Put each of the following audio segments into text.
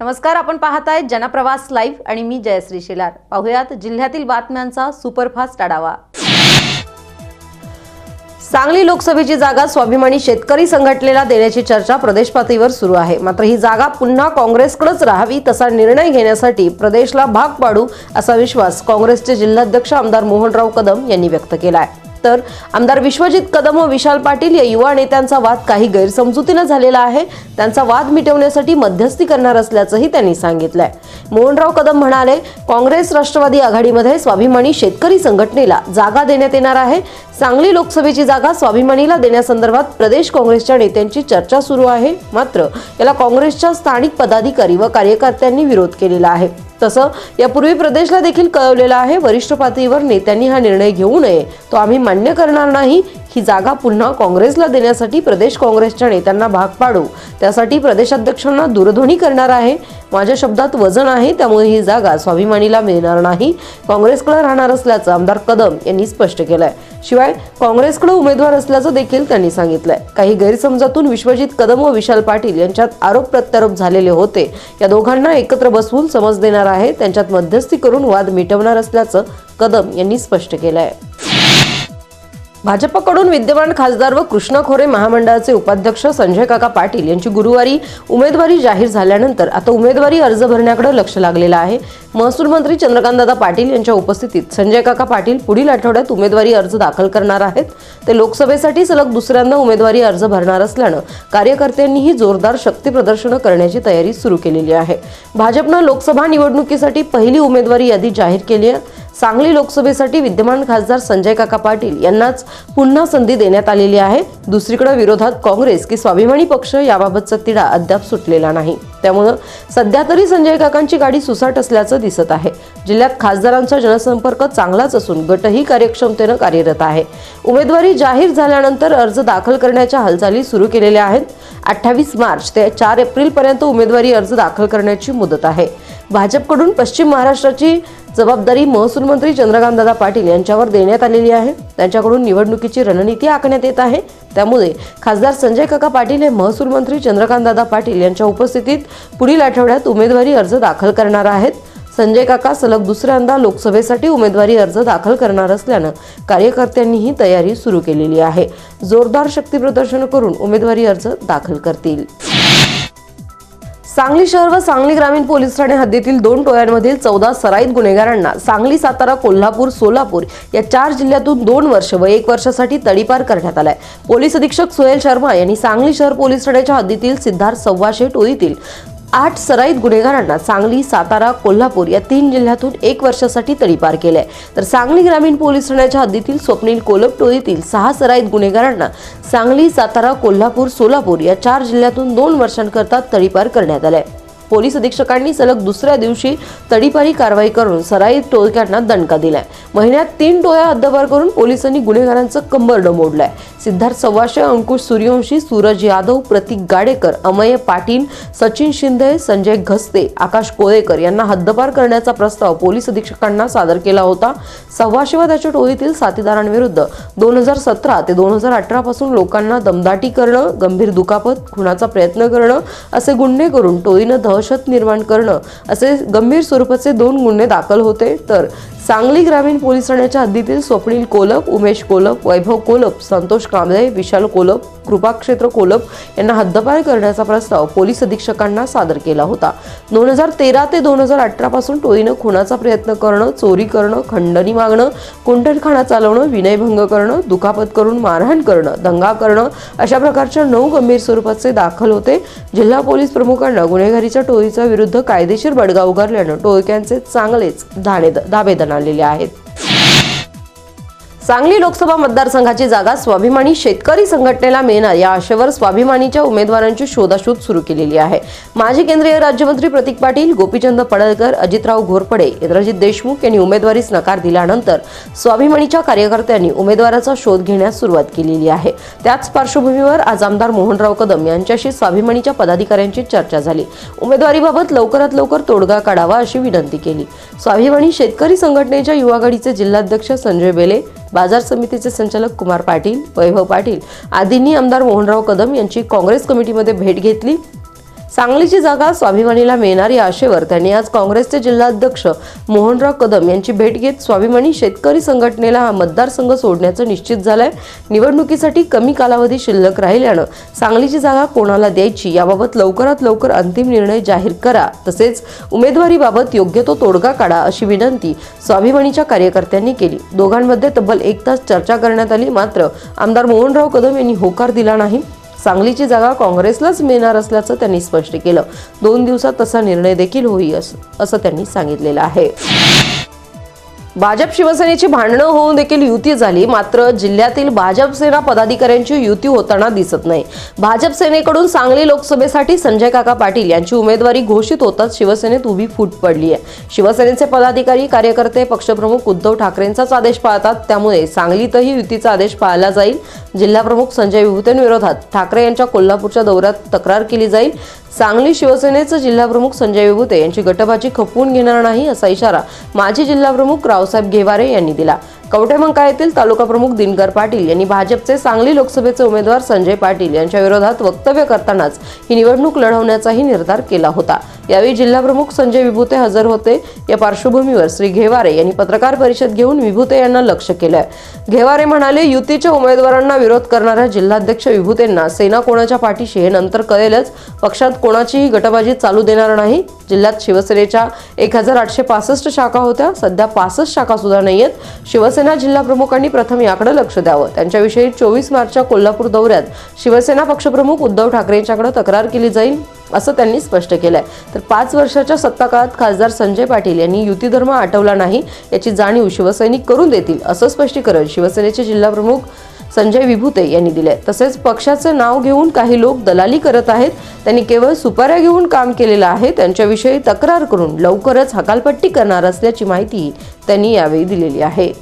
नमस्कार आपण पाहताय जनप्रवास लाईव्ह आणि मी जयश्री शेलार. पाहुयात जिल्ह्यातील बातम्यांचा सुपरफास्ट आढावा. सांगली लोकसभेची जागा स्वाभिमानी शेतकरी संघटनेला देण्याची चर्चा प्रदेश पातळीवर सुरू आहे. मात्र ही जागा पुन्हा काँग्रेसकडेच राहावी तसा निर्णय घेण्यासाठी प्रदेशला भाग पाडू असा विश्वास काँग्रेसचे जिल्हाध्यक्ष आमदार मोहनराव कदम यांनी व्यक्त केला आहे तर आमदार विश्वजित कदम व विशाल पाटील या युवा नेत्यांचा वाद काही गैरसमजुतीनं झालेला आहे. त्यांचा वाद मिटवण्यासाठी मध्यस्थी करणार असल्याचंही त्यांनी सांगितलंय. मोहनराव कदम म्हणाले काँग्रेस राष्ट्रवादी आघाडीमध्ये स्वाभिमानी शेतकरी संघटनेला जागा देण्यात येणार आहे. सांगली लोकसभेची जागा स्वाभिमानीला देण्यासंदर्भात प्रदेश काँग्रेसच्या नेत्यांची चर्चा सुरू आहे. मात्र याला काँग्रेसच्या स्थानिक पदाधिकारी व कार्यकर्त्यांनी विरोध केलेला आहे. तसं यापूर्वी प्रदेशला देखील कळवलेलं आहे वरिष्ठ पातळीवर नेत्यांनी हा निर्णय घेऊ नये. तो आम्ही मान्य करणार नाही ही जागा पुन्हा काँग्रेसला देण्यासाठी प्रदेश काँग्रेसच्या नेत्यांना भाग पाडू. त्यासाठी प्रदेशाध्यक्षांना दूरध्वनी करणार आहे. माझ्या शब्दात वजन आहे त्यामुळे ही जागा स्वाभिमानीला मिळणार नाही. काँग्रेसकडे राहणार असल्याचं आमदार कदम यांनी स्पष्ट केलंय. शिवाय काँग्रेसकडे उमेदवार असल्याचं देखील त्यांनी सांगितलंय. काही गैरसमजातून विश्वजित कदम व विशाल पाटील यांच्यात आरोप प्रत्यारोप झालेले होते. या दोघांना एकत्र बसवून समज देणार आहे. त्यांच्यात मध्यस्थी करून वाद मिटवणार असल्याचं कदम यांनी स्पष्ट केलंय. भाजपकडून विद्यमान खासदार व कृष्णा खोरे महामंडळाचे उपाध्यक्ष संजय काका पाटील यांची गुरुवारी उमेदवारी जाहीर झाल्यानंतर आता उमेदवारी अर्ज भरण्याकडे लक्ष लागलेलं आहे. महसूल मंत्री चंद्रकांतदादा पाटील यांच्या उपस्थितीत संजय काका पाटील पुढील आठवड्यात उमेदवारी अर्ज दाखल करणार आहेत. ते लोकसभेसाठी सलग दुसऱ्यांदा उमेदवारी अर्ज भरणार असल्यानं कार्यकर्त्यांनीही जोरदार शक्ती प्रदर्शनं करण्याची तयारी सुरू केलेली आहे. भाजपनं लोकसभा निवडणुकीसाठी पहिली उमेदवारी यादी जाहीर केली आहे. सांगली लोकसभेसाठी विद्यमान खासदार संजय काका पाटील यांनाच पुन्हा संधी देण्यात आलेली आहे. दुसरीकडे विरोधात काँग्रेस की स्वाभिमानी पक्ष याबाबतचा तिढा अद्याप सुटलेला नाही. त्यामुळं सध्या तरी संजय काकांची गाडी सुसाट असल्याचं दिसत आहे. जिल्ह्यात खासदारांचा जनसंपर्क चांगलाच असून गटही कार्यक्षमतेनं कार्यरत आहे. उमेदवारी जाहीर झाल्यानंतर अर्ज दाखल करण्याच्या हालचाली सुरू केलेल्या आहेत. अठ्ठावीस मार्च ते चार एप्रिल पर्यंत उमेदवारी अर्ज दाखल करण्याची मुदत आहे. भाजपकडून पश्चिम महाराष्ट्राची जबाबदारी महसूल मंत्री चंद्रकांतदादा पाटील यांच्यावर देण्यात आलेली आहे. त्यांच्याकडून निवडणुकीची रणनीती आखण्यात येत आहे. त्यामुळे खासदार संजय काका पाटील हे महसूल मंत्री चंद्रकांतदादा पाटील यांच्या उपस्थितीत पुढील आठवड्यात उमेदवारी अर्ज दाखल करणार आहेत. संजय काका सलग दुसऱ्यांदा लोकसभेसाठी उमेदवारी अर्ज दाखल करणार असल्यानं कार्यकर्त्यांनीही तयारी सुरू केलेली आहे. जोरदार शक्ती प्रदर्शन करून उमेदवारी अर्ज दाखल करतील. सांगली शहर व सांगली ग्रामीण पोलीस ठाणे हद्दीतील दोन टोळ्यांमधील चौदा सराईत गुन्हेगारांना सांगली सातारा कोल्हापूर सोलापूर या चार जिल्ह्यातून दोन वर्ष व एक वर्षासाठी तडीपार करण्यात आलाय. पोलीस अधीक्षक सुहेल शर्मा यांनी सांगली शहर पोलीस ठाण्याच्या हद्दीतील सिद्धार्थ सव्वाशे टोळीतील आठ सराईत गुन्हेगारांना सांगली सातारा कोल्हापूर या तीन जिल्ह्यातून एक वर्षासाठी तडीपार केलंय. तर सांगली ग्रामीण पोलीस ठाण्याच्या हद्दीतील स्वप्नील कोलपटोळीतील सहा सराईत गुन्हेगारांना सांगली सातारा कोल्हापूर सोलापूर या चार जिल्ह्यातून दोन वर्षांकरता तडीपार करण्यात आलाय. पोलीस अधीक्षकांनी सलग दुसऱ्या दिवशी तडीपारी कारवाई करून सराई टोळक्यांना दणका दिलाय. महिन्यात तीन टोळ्या हद्दपार करून पोलिसांनी गुन्हेगारांचं कंबरडं मोडलंय सिद्धार्थ सव्वाशे अंकुश सूर्यवंशी सूरज यादव प्रतीक गाडेकर अमय पाटील सचिन शिंदे संजय घस्ते आकाश कोळेकर यांना हद्दपार करण्याचा प्रस्ताव पोलीस अधीक्षकांना सादर केला होता. सव्वाशे व त्याच्या टोळीतील साथीदारांविरुद्ध दोन हजार सतरा ते दोन हजार अठरा पासून लोकांना दमदाटी करणं गंभीर दुखापत खुनाचा प्रयत्न करणं असे गुन्हे करून टोळीनं दहशत निर्माण करणं असे गंभीर स्वरूपाचे दोन गुन्हे दाखल होते. तर सांगली ग्रामीण पोलीस ठाण्याच्या हद्दीतील स्वप्नील कोलप उमेश कोलप वैभव कोलप संतोष कांबळे विशाल कोलप कृपाक्षेत्र कोलप यांना हद्दपार करण्याचा प्रस्ताव पोलीस अधीक्षकांना सादर केला होता. दोन हजार तेरा ते दोन हजार अठरा पासून टोळीनं खुनाचा प्रयत्न करणं चोरी करणं खंडणी मागणं कुंठणखाना चालवणं विनयभंग करणं दुखापत करून मारहाण करणं दंगा करणं अशा प्रकारच्या नऊ गंभीर स्वरूपाचे दाखल होते. जिल्हा पोलीस प्रमुखांना गुन्हेगारीच्या टोळीच्या विरुद्ध कायदेशीर बडगा उगारल्यानं टोळक्यांचे चांगलेच धाणे धाबे दणालेले आहेत. सांगली लोकसभा मतदारसंघाची जागा स्वाभिमानी शेतकरी संघटनेला मिळणार या आशेवर स्वाभिमानीच्या उमेदवारांची शोधाशोध सुरू केलेली आहे. माजी केंद्रीय राज्यमंत्री प्रतीक पाटील गोपीचंद पडळकर अजितराव घोरपडे इंद्रजित देशमुख यांनी उमेदवारीस नकार दिल्यानंतर स्वाभिमानीच्या कार्यकर्त्यांनी उमेदवाराचा शोध घेण्यास सुरुवात केलेली आहे. त्याच पार्श्वभूमीवर आज आमदार मोहनराव कदम यांच्याशी स्वाभिमानीच्या पदाधिकाऱ्यांची चर्चा झाली. उमेदवारीबाबत लवकरात लवकर तोडगा काढावा अशी विनंती केली. स्वाभिमानी शेतकरी संघटनेच्या युवागडीचे जिल्हाध्यक्ष संजय बेले बाजार समितीचे संचालक कुमार पाटील वैभव पाटील आदींनी आमदार मोहनराव कदम यांची काँग्रेस कमिटीमध्ये भेट घेतली. सांगलीची जागा स्वाभिमानीला मिळणार या आशेवर त्यांनी आज काँग्रेसचे जिल्हाध्यक्ष मोहनराव कदम यांची भेट घेत स्वाभिमानी शेतकरी संघटनेला हा मतदारसंघ सोडण्याचं निश्चित झालंय. निवडणुकीसाठी कमी कालावधी शिल्लक राहिल्यानं सांगलीची जागा कोणाला द्यायची याबाबत लवकरात लवकर अंतिम निर्णय जाहीर करा. तसेच उमेदवारीबाबत योग्य तो तोडगा काढा अशी विनंती स्वाभिमानीच्या कार्यकर्त्यांनी केली. दोघांमध्ये तब्बल एक तास चर्चा करण्यात आली मात्र आमदार मोहनराव कदम यांनी होकार दिला नाही. सांगलीची जागा काँग्रेसलाच मिळणार असल्याचं त्यांनी स्पष्ट केलं. दोन दिवसात तसा निर्णय देखील होईल असं असं त्यांनी सांगितलेलं आहे. भाजप शिवसेनेची भांडणं होऊन देखील युती झाली. मात्र जिल्ह्यातील भाजप सेना पदाधिकाऱ्यांची युती होताना दिसत नाही. भाजप सेनेकडून सांगली लोकसभेसाठी संजय काका पाटील यांची उमेदवारी घोषित होताच शिवसेनेत उभी फूट पडली आहे. शिवसेनेचे पदाधिकारी कार्यकर्ते पक्षप्रमुख उद्धव ठाकरेंचाच आदेश पाळतात. त्यामुळे सांगलीतही युतीचा आदेश पाळला जाईल. जिल्हाप्रमुख संजय विभूतेंविरोधात ठाकरे यांच्या कोल्हापूरच्या दौऱ्यात तक्रार केली जाईल. सांगली शिवसेनेचे जिल्हाप्रमुख संजय विभूते यांची गटबाजी खपवून घेणार नाही असा इशारा माजी जिल्हाप्रमुख रावसाहेब घेवारे यांनी दिला. कवठेमंका येथील तालुका प्रमुख दिनकर पाटील यांनी भाजपचे सांगली लोकसभेचे उमेदवार संजय पाटील यांच्या विरोधात वक्तव्य करतानाच ही निवडणूक लढवण्याचाही निर्धार केला होता. यावेळी जिल्हाप्रमुख संजय विभूते हजर होते. या पार्श्वभूमीवर श्री घेवारे यांनी पत्रकार परिषद घेऊन विभूते यांना लक्ष केलंय. घेवारे म्हणाले युतीच्या उमेदवारांना विरोध करणाऱ्या जिल्हाध्यक्ष विभूतेंना सेना कोणाच्या पाठीशी हे नंतर कळेलच. पक्षात कोणाचीही गटबाजी चालू देणार नाही. जिल्ह्यात शिवसेनेच्या एक हजार आठशे पासष्ट शाखा होत्या. सध्या पासष्ट शाखा सुद्धा नाही आहेत शिवसेना जिल्हा प्रमुखांनी प्रथम याकडे लक्ष द्यावं. त्यांच्याविषयी चोवीस मार्चच्या कोल्हापूर दौऱ्यात शिवसेना पक्षप्रमुख उद्धव ठाकरे यांच्याकडे तक्रार केली जाईल असं त्यांनी स्पष्ट केलंय. तर पाच वर्षाच्या सत्ता काळात खासदार संजय पाटील यांनी युती धर्म आठवला नाही याची जाणीव शिवसैनिक करून देतील असं स्पष्टीकरण शिवसेनेचे जिल्हाप्रमुख संजय विभूते यांनी दिले. तसेच पक्षाचं नाव घेऊन काही लोक दलाली करत आहेत. त्यांनी केवळ सुपाऱ्या घेऊन काम केलेलं आहे. त्यांच्याविषयी तक्रार करून लवकरच हकालपट्टी करणार असल्याची माहिती त्यांनी यावेळी दिलेली आहे.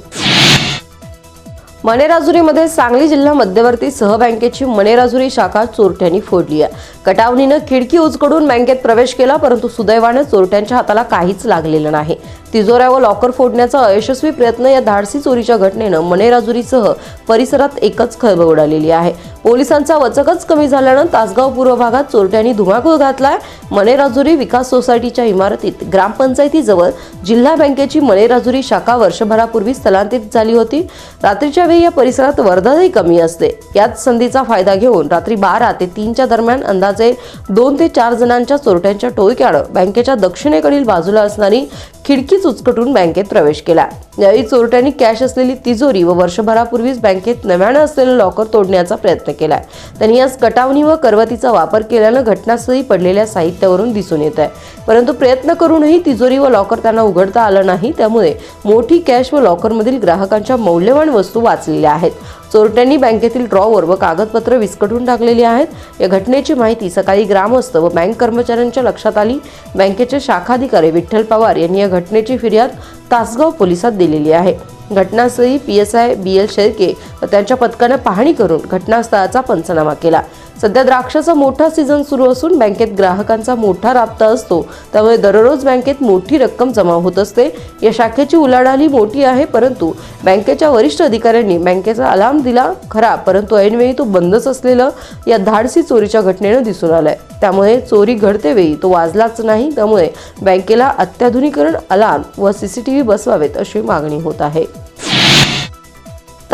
मनेराजुरीमध्ये सांगली जिल्हा मध्यवर्ती सहबँकेची मनेराजुरी शाखा चोरट्यांनी फोडली आहे. कटावणीनं खिडकी उचकडून बँकेत प्रवेश केला परंतु सुदैवानं चोरट्यांच्या हाताला काहीच लागलेलं नाही. तिजोऱ्या व लॉकर फोडण्याचा अयशस्वी प्रयत्न या धाडसी चोरीच्या घटनेनं मनेराजुरीसह परिसरात एकच खळबळ उडालेली आहे. पोलिसांचा वचकच कमी झाल्यानं तासगाव पूर्व भागात चोरट्यांनी धुमाकूळ घातलाय. मनेराजुरी विकास सोसायटीच्या इमारतीत ग्रामपंचायतीजवळ जिल्हा बँकेची मनेराजुरी शाखा वर्षभरापूर्वी स्थलांतरित झाली होती. रात्रीच्या वेळी या परिसरात वर्दळही कमी असते. याच संधीचा फायदा घेऊन रात्री बारा ते तीनच्या दरम्यान अंदाजे दोन ते चार जणांच्या चोरट्यांच्या टोळक्यानं बँकेच्या दक्षिणेकडील बाजूला असणारी खिडकीच उचकटून बँकेत प्रवेश केला. यावेळी चोरट्यांनी कॅश असलेली तिजोरी व वर्षभरापूर्वीच बँकेत नव्यानं असलेलं लॉकर तोडण्याचा प्रयत्न केला त्यांनी आज कटावणी व करवतीचा वापर केल्यानं घटनास्थळी पडलेल्या साहित्यावरून दिसून येत आहे परंतु प्रयत्न करूनही तिजोरी व लॉकर त्यांना उघडता आलं नाही त्यामुळे मोठी कॅश व लॉकरमधील ग्राहकांच्या मौल्यवान वस्तू वाचलेल्या आहेत. चोरट्यांनी बँकेतील ड्रॉवर व कागदपत्र विस्कटून टाकलेली आहेत. या घटनेची माहिती सकाळी ग्रामस्थ व बँक कर्मचाऱ्यांच्या लक्षात आली. बँकेचे शाखाधिकारी विठ्ठल पवार यांनी या घटनेची फिर्याद तासगाव पोलिसात दिलेली आहे. घटनास्थळी P S I B L Shelke व त्यांच्या पथकानं पाहणी करून घटनास्थळाचा पंचनामा केला. सध्या द्राक्षाचा मोठा सीझन सुरू असून बँकेत ग्राहकांचा मोठा राबता असतो. त्यामुळे दररोज बँकेत मोठी रक्कम जमा होत असते. या शाखेची उलाढाली मोठी आहे परंतु बँकेच्या वरिष्ठ अधिकाऱ्यांनी बँकेचा अलार्म दिला खरा परंतु ऐनवेळी तो बंदच असलेलं या धाडसी चोरीच्या घटनेनं दिसून आलंय. त्यामुळे चोरी घडते वेळी तो वाजलाच नाही त्यामुळे बँकेला अत्याधुनिकरण अलार्म व सीसीटीव्ही बसवावेत अशी मागणी होत आहे.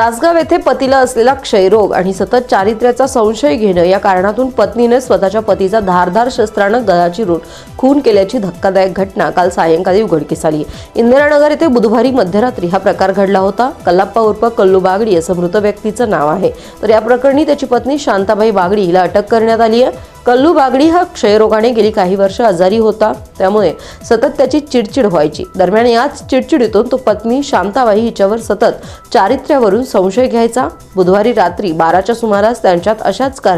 तासगाव येथे पतीला असलेला क्षयरोग आणि सतत चारित्र्याचा संशय घेणं या कारणातून पत्नीने स्वतःच्या पतीचा धारधार शस्त्रानं गळा चिरून खून केल्याची धक्कादायक घटना काल सायंकाळी उघडकीस आली. इंदिरानगर येथे बुधवारी मध्यरात्री हा प्रकार घडला होता. कल्लाप्पा उर्फ कल्लू बागडी असं मृत व्यक्तीचं नाव आहे. तर या प्रकरणी त्याची पत्नी शांताबाई बागडी हिला अटक करण्यात आली आहे. कल्लू बागडी हा क्षयरोगाने गेली काही वर्ष आजारी होता. त्यामुळे सतत त्याची चिडचिड व्हायची. दरम्यान याच चिडचिडीतून तो पत्नी शांताबाई हिच्यावर सतत चारित्र्यावरून संशय घ्यायचा. बुधवारी रात्री बाराच्या सुमारास त्यांच्यात अशाच कारण